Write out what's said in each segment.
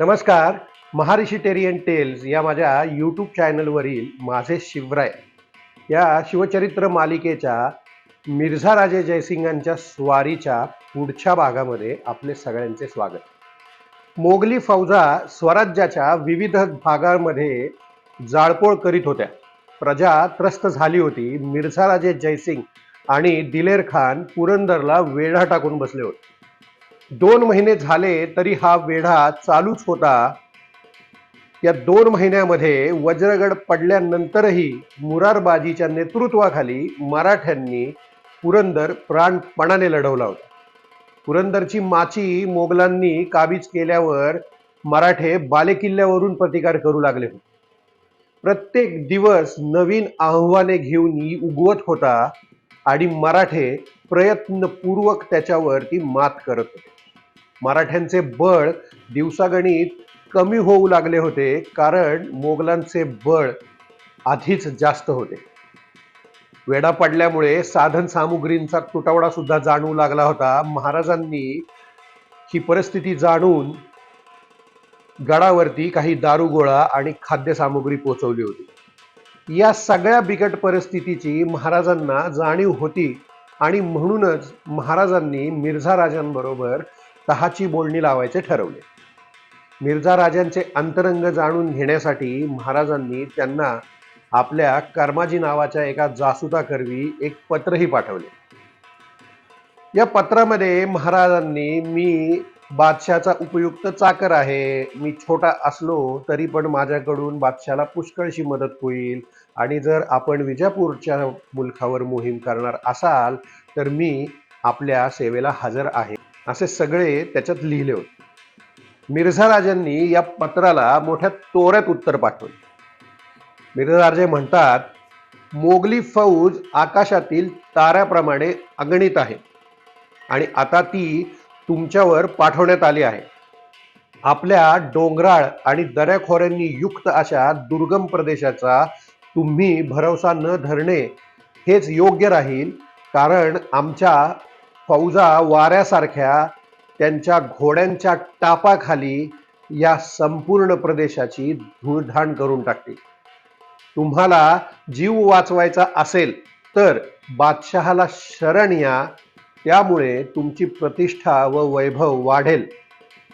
नमस्कार महारिशिटेरियन टेल्स या माझ्या यूट्यूब चॅनलवरील माझे शिवराय या शिवचरित्र मालिकेच्या मिर्झा राजे जयसिंगांच्या स्वारीच्या पुढच्या भागामध्ये आपले सगळ्यांचे स्वागत. मोगली फौजा स्वराज्याच्या विविध भागांमध्ये जाळपोळ करीत होत्या. प्रजा त्रस्त झाली होती. मिर्झा राजे जयसिंग आणि दिलेर खान पुरंदरला वेढा टाकून बसले होते. दोन महिने झाले तरी हा वेढा चालूच होता. या दोन महिन्यामध्ये वज्रगड पडल्यानंतरही मुरारबाजीच्या नेतृत्वाखाली मराठ्यांनी पुरंदर प्राणपणाने लढवला होता. पुरंदरची माची मोगलांनी काबीज केल्यावर मराठे बालेकिल्ल्यावरून प्रतिकार करू लागले होते. प्रत्येक दिवस नवीन आव्हाने घेऊन उगवत होता आणि मराठे प्रयत्नपूर्वक त्याच्यावरती मात करत होते. मराठ्यांचे बळ दिवसागणित कमी होऊ लागले होते कारण मोगलांचे बळ आधीच जास्त होते. वेडा पडल्यामुळे साधन सामुग्रींचा तुटवडा सुद्धा जाणवू लागला होता. महाराजांनी ही परिस्थिती जाणून गडावरती काही दारुगोळा आणि खाद्यसामुग्री पोचवली होती. या सगळ्या बिकट परिस्थितीची महाराजांना जाणीव होती आणि म्हणूनच महाराजांनी मिर्झा राजांबरोबर तहाची बोलणी लावायचे ठरवले. मिर्झा राजांचे अंतरंग जाणून घेण्यासाठी महाराजांनी त्यांना आपल्या कर्माजी नावाच्या एका जासुदाकरवी एक पत्रही पाठवले. या पत्रामध्ये महाराजांनी मी बादशाचा उपयुक्त चाकर आहे. मी छोटा असलो तरी पण माझ्याकडून बादशाला पुष्कळशी मदत होईल. आणि जर आपण विजापूरच्या मुलखावर मोहीम करणार असाल तर मी आपल्या सेवेला हजर आहे. असे सगळे त्याच्यात लिहिले होते. मिर्झा राजांनी या पत्राला मोठ्या तोऱ्यात उत्तर पाठवले. मिर्झा राजे म्हणतात मोगली फौज आकाशातील ताऱ्याप्रमाणे अगणित आहे आणि आता ती तुमच्यावर पाठवण्यात आली आहे. आपल्या डोंगराळ आणि दऱ्याखोऱ्यांनी युक्त अशा दुर्गम प्रदेशाचा तुम्ही भरवसा न धरणे हेच योग्य राहील कारण आमच्या फौजा वाऱ्यासारख्या त्यांच्या घोड्यांच्या टापाखाली या संपूर्ण प्रदेशाची धूळधाण करून टाकतील. तुम्हाला जीव वाचवायचा असेल तर बादशहाला शरण या. त्यामुळे तुमची प्रतिष्ठा व वैभव वाढेल.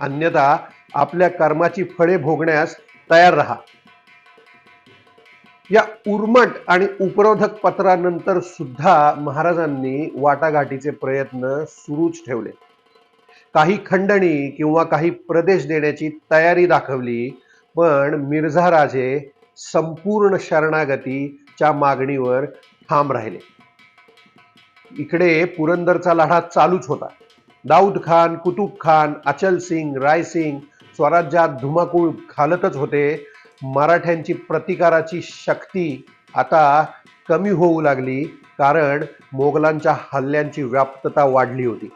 अन्यथा आपल्या कर्माची फळे भोगण्यास तयार राहा. या उर्मट आणि उपरोधक पत्रानंतर सुद्धा महाराजांनी वाटाघाटीचे प्रयत्न सुरूच ठेवले. काही खंडणी किंवा काही प्रदेश देण्याची तयारी दाखवली पण मिर्झा राजे संपूर्ण शरणागतीच्या मागणीवर ठाम राहिले. इकडे पुरंदरचा लढा चालूच होता. दाऊद खान कुतुब खान अचल सिंग रायसिंग स्वराज्यात धुमाकूळ घालतच होते. मराठ्यांची प्रतिकाराची शक्ती आता कमी होऊ लागली कारण मोगलांच्या हल्ल्यांची व्याप्तता वाढली होती.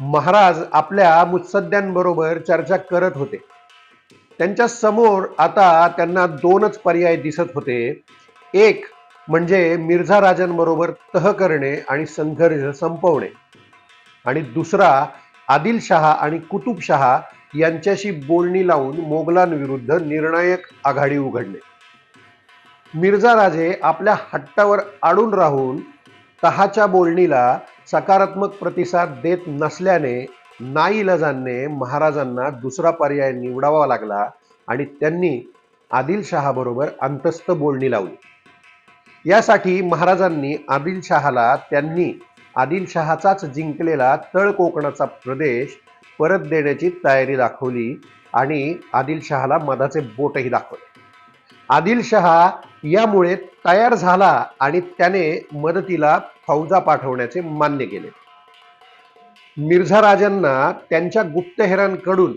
महाराज आपल्या मुत्सद्यांबरोबर चर्चा करत होते. त्यांच्यासमोर आता त्यांना दोनच पर्याय दिसत होते. एक म्हणजे मिर्झा राजांबरोबर तह करणे आणि संघर्ष संपवणे. आणि दुसरा आदिलशहा आणि कुतुबशहा यांच्याशी बोलणी लावून मोगलांविरुद्ध निर्णायक आघाडी उघडले. मिर्झा राजे आपल्या हट्टावर आडून राहून तहाच्या बोलणीला सकारात्मक प्रतिसाद देत नसल्याने नाईलजांनी महाराजांना दुसरा पर्याय निवडावा लागला आणि त्यांनी आदिलशहाबरोबर अंतस्थ बोलणी लावली. यासाठी महाराजांनी आदिलशहाला त्यांनी आदिलशहाचाच जिंकलेला तळ कोकणाचा प्रदेश परत देण्याची तयारी दाखवली आणि आदिलशहाला मधाचे बोटही दाखवले. आदिलशहा यामुळे तयार झाला आणि त्याने मदतीला फौजा पाठवण्याचे मान्य केले. मिर्झा राजांना त्यांच्या गुप्तहेरांकडून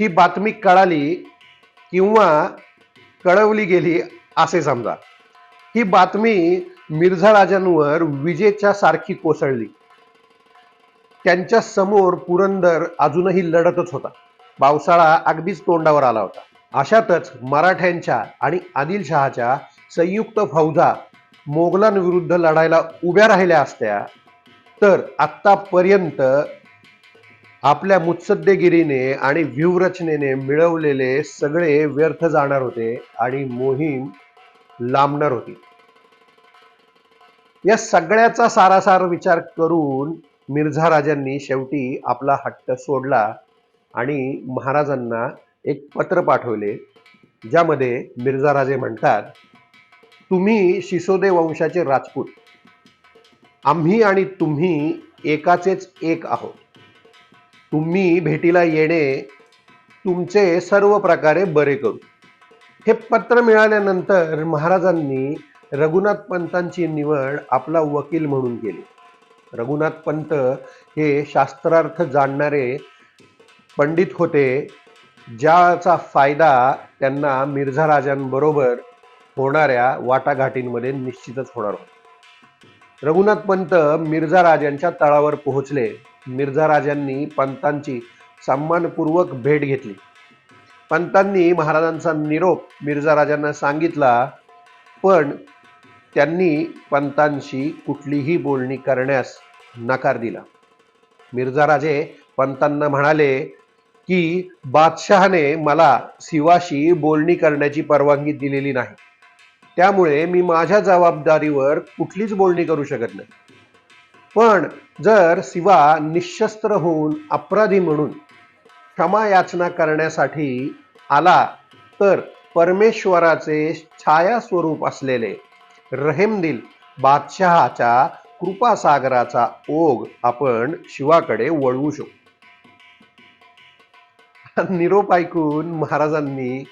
ही बातमी कळाली किंवा कळवली गेली असे समजा. ही बातमी मिर्झा राजांवर विजेच्या सारखी कोसळली. त्यांच्यासमोर पुरंदर अजूनही लढतच होता. पावसाळा अगदीच तोंडावर आला होता. अशातच मराठ्यांच्या आणि आदिलशहाच्या संयुक्त फौजा मोगलांविरुद्ध लढायला उभ्या राहिल्या असत्या तर आत्तापर्यंत आपल्या मुत्सद्देगिरीने आणि व्यूहरचनेने मिळवलेले सगळे व्यर्थ जाणार होते आणि मोहीम लांबणार होती. या सगळ्याचा सारासार विचार करून मिर्झा राजांनी शेवटी आपला हट्ट सोडला आणि महाराजांना एक पत्र पाठवले ज्यामध्ये मिर्झा राजे म्हणतात तुम्ही शिसोदे वंशाचे राजपूत. आम्ही आणि तुम्ही एकाचेच एक आहोत. तुम्ही भेटीला येणे तुमचे सर्व प्रकारे बरे करू. हे पत्र मिळाल्यानंतर महाराजांनी रघुनाथ पंतांची निवड आपला वकील म्हणून केली. रघुनाथ पंत हे शास्त्रार्थ जाणणारे पंडित होते ज्याचा फायदा त्यांना मिर्झा राजांबरोबर होणाऱ्या वाटाघाटींमध्ये निश्चितच होणार होता. रघुनाथ पंत मिर्झा राजांच्या तळावर पोहोचले. मिर्झा राजांनी पंतांची सन्मानपूर्वक भेट घेतली. पंतांनी महाराजांचा निरोप मिर्झा राजांना सांगितला पण त्यांनी पंतांशी कुठलीही बोलणी करण्यास नकार दिला. मिर्झा राजे पंतांना म्हणाले की बादशहाने मला शिवाशी बोलणी करण्याची परवानगी दिलेली नाही. त्यामुळे मी माझ्या जबाबदारीवर कुठलीच बोलणी करू शकत नाही. पण जर शिवा निशस्त्र होऊन अपराधी म्हणून क्षमा याचना करण्यासाठी आला तर परमेश्वराचे छाया स्वरूप असलेले रहेमदिल बादशहाच्या कृपासागराचा ओघ आपण शिवाकडे वळवू शकतो निरोप ऐकून महाराजांनी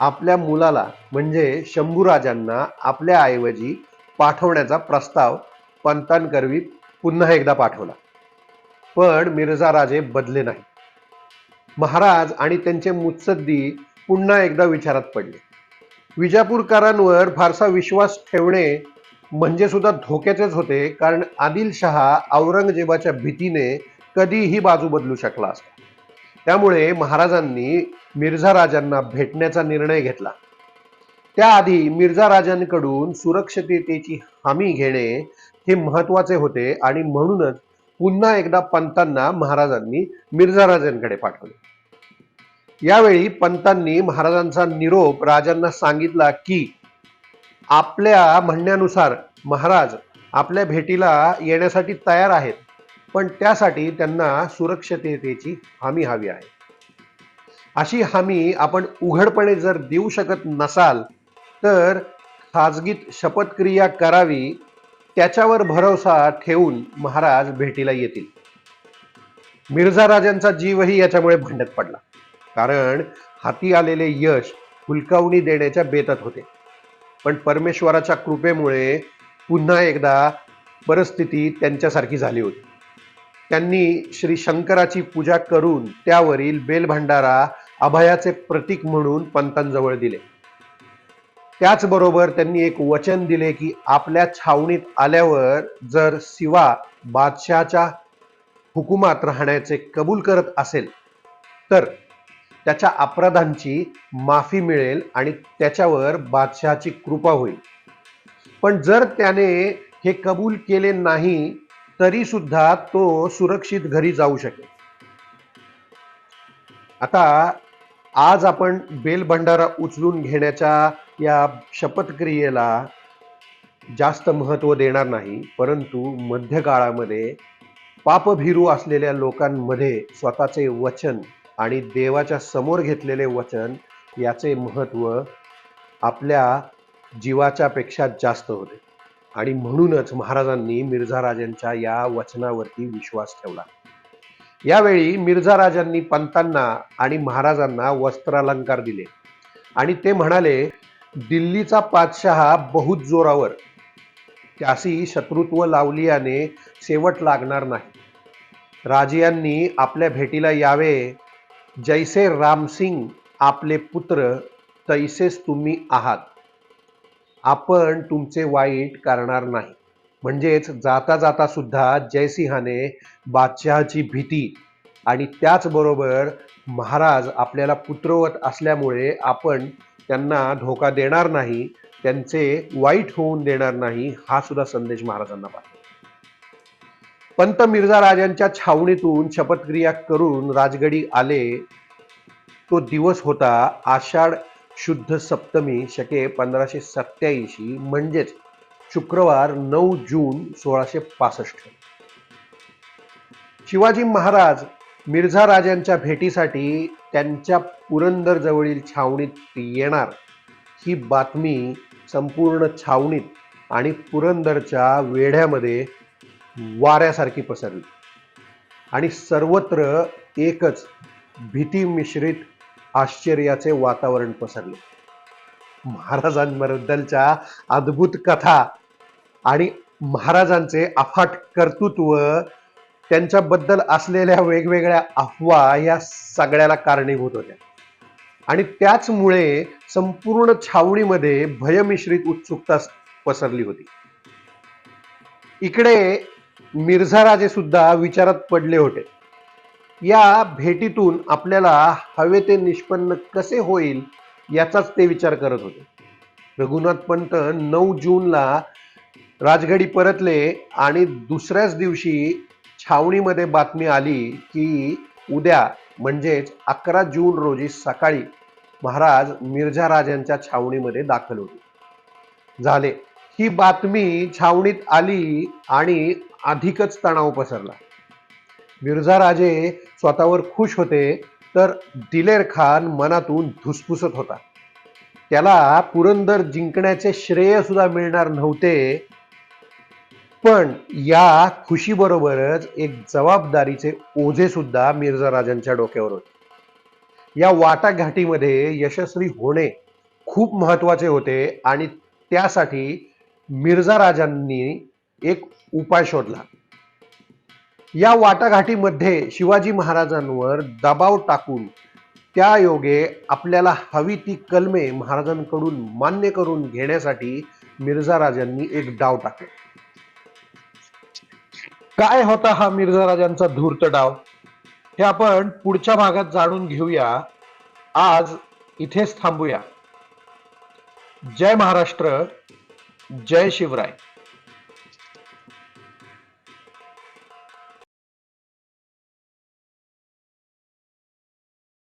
आपल्या मुलाला म्हणजे शंभूराजांना आपल्या ऐवजी पाठवण्याचा प्रस्ताव पंतांकरवी पुन्हा एकदा पाठवला. पण मिर्झा राजे बदले नाही महाराज आणि त्यांचे मुत्सद्दी पुन्हा एकदा विचारात पडले. विजापूरकरांवर फारसा विश्वास ठेवणे म्हणजे सुद्धा धोक्याचेच होते कारण आदिलशहा औरंगजेबाच्या भीतीने कधीही बाजू बदलू शकला असता. त्यामुळे महाराजांनी मिर्झा राजांना भेटण्याचा निर्णय घेतला. त्याआधी मिर्झा राजांकडून सुरक्षिततेची हमी घेणे हे महत्त्वाचे होते आणि म्हणूनच पुन्हा एकदा पंतांना महाराजांनी मिर्झा राजांकडे पाठवले. यावेळी पंतांनी महाराजांचा निरोप राजांना सांगितला की आपल्या म्हणण्यानुसार महाराज आपल्या भेटीला येण्यासाठी तयार आहेत पण त्यासाठी त्यांना सुरक्षिततेची हमी हवी आहे. अशी हमी आपण उघडपणे जर देऊ शकत नसाल तर खाजगीत शपथक्रिया करावी त्याच्यावर भरोसा ठेवून महाराज भेटीला येतील. मिर्झा राजांचा जीवही याच्यामुळे भांडत पडला. कारण हाती आलेले यश हुलकावणी देण्याच्या बेतात होते. पण परमेश्वराच्या कृपेमुळे पुन्हा एकदा परिस्थिती त्यांच्यासारखी झाली होती. त्यांनी श्री शंकराची पूजा करून त्यावरील बेलभांडारा अभयाचे प्रतीक म्हणून पंतांजवळ दिले. त्याचबरोबर त्यांनी एक वचन दिले की आपल्या छावणीत आल्यावर जर शिवा बादशहाच्या हुकुमात राहण्याचे कबूल करत असेल तर त्याच्या अपराधांची माफी मिळेल आणि त्याच्यावर बादशहाची कृपा होईल. पण जर त्याने हे कबूल केले नाही तरी सुद्धा तो सुरक्षित घरी जाऊ शकेल. आता आज आपण बेलभंडारा उचलून घेण्याच्या या शपथक्रियेला जास्त महत्त्व देणार नाही परंतु मध्यकाळामध्ये पापभिरू असलेल्या लोकांमध्ये स्वतःचे वचन आणि देवाच्या समोर घेतलेले वचन याचे महत्त्व आपल्या जीवाच्या पेक्षा जास्त होते. आणि म्हणूनच महाराजांनी मिर्झा राजांच्या या वचनावरती विश्वास ठेवला. यावेळी मिर्झा राजांनी पंतांना आणि महाराजांना वस्त्रालंकार दिले. आणि ते म्हणाले दिल्लीचा पातशहा बहुत जोरावर. त्याशी शत्रुत्व लावलियाने शेवट लागणार नाही. राजियांनी आपल्या भेटीला यावे जैसे रामसिंग आपले पुत्र तैसेच तुम्ही आहात. आपण तुमचे वाईट करणार नाही. म्हणजेच जाता जाता सुद्धा जयसिंहाने बादशहाची भीती आणि त्याचबरोबर महाराज आपल्याला पुत्रवत असल्यामुळे आपण त्यांना धोका देणार नाही त्यांचे वाईट होऊन देणार नाही हा सुद्धा संदेश महाराजांना पाठवा पंत मिर्झा राजांच्या छावणीतून शपथक्रिया करून राजगडी आले. तो दिवस होता आषाढ शुद्ध सप्तमी शके पंधराशे सत्याऐंशी म्हणजेच शुक्रवार नऊ जून सोळाशे पासष्ट. शिवाजी महाराज मिर्झा राजांच्या भेटीसाठी त्यांच्या पुरंदर जवळील छावणीत येणार. ही बातमी संपूर्ण छावणीत आणि पुरंदरच्या वेढ्यामध्ये वाऱ्यासारखी पसरली. आणि सर्वत्र एकच भीती मिश्रित आश्चर्याचे वातावरण पसरले. महाराजांबद्दलच्या अद्भुत कथा आणि महाराजांचे अफाट कर्तृत्व त्यांच्याबद्दल असलेल्या वेगवेगळ्या अफवा या सगळ्याला कारणीभूत होत्या. आणि त्याचमुळे संपूर्ण छावणीमध्ये भयमिश्रित उत्सुकता पसरली होती. इकडे मिर्झा राजे सुद्धा विचारात पडले होते. या भेटीतून आपल्याला हवे ते निष्पन्न कसे होईल याचाच ते विचार करत होते. रघुनाथ पंत नऊ जूनला राजगडी परतले आणि दुसऱ्याच दिवशी छावणीमध्ये बातमी आली की उद्या म्हणजेच अकरा जून रोजी सकाळी महाराज मिर्झा राजांच्या छावणीमध्ये दाखल होते. झाले. ही बातमी छावणीत आली आणि अधिकच तणाव पसरला. मिर्झा राजे स्वतःवर खुश होते तर दिलेर खान मनातून धुसफुसत होता. त्याला पुरंदर जिंकण्याचे श्रेय सुद्धा मिळणार नव्हते पण या खुशीबरोबरच एक जबाबदारीचे ओझे सुद्धा मिर्झा राजांच्या डोक्यावर होते. या वाटाघाटीमध्ये यशस्वी होणे खूप महत्त्वाचे होते आणि त्यासाठी मिर्झा राजांनी एक उपाय शोधला. या वाटाघाटीमध्ये शिवाजी महाराजांवर दबाव टाकून त्या योगे आपल्याला हवी ती कलमे महाराजांकडून मान्य करून घेण्यासाठी मिर्झा राजांनी एक डाव टाकला. काय होता हा मिर्झा राजांचा धूर्त डाव? हे आपण पुढच्या भागात जाणून घेऊया. आज इथेच थांबूया. जय महाराष्ट्र जय शिवराय.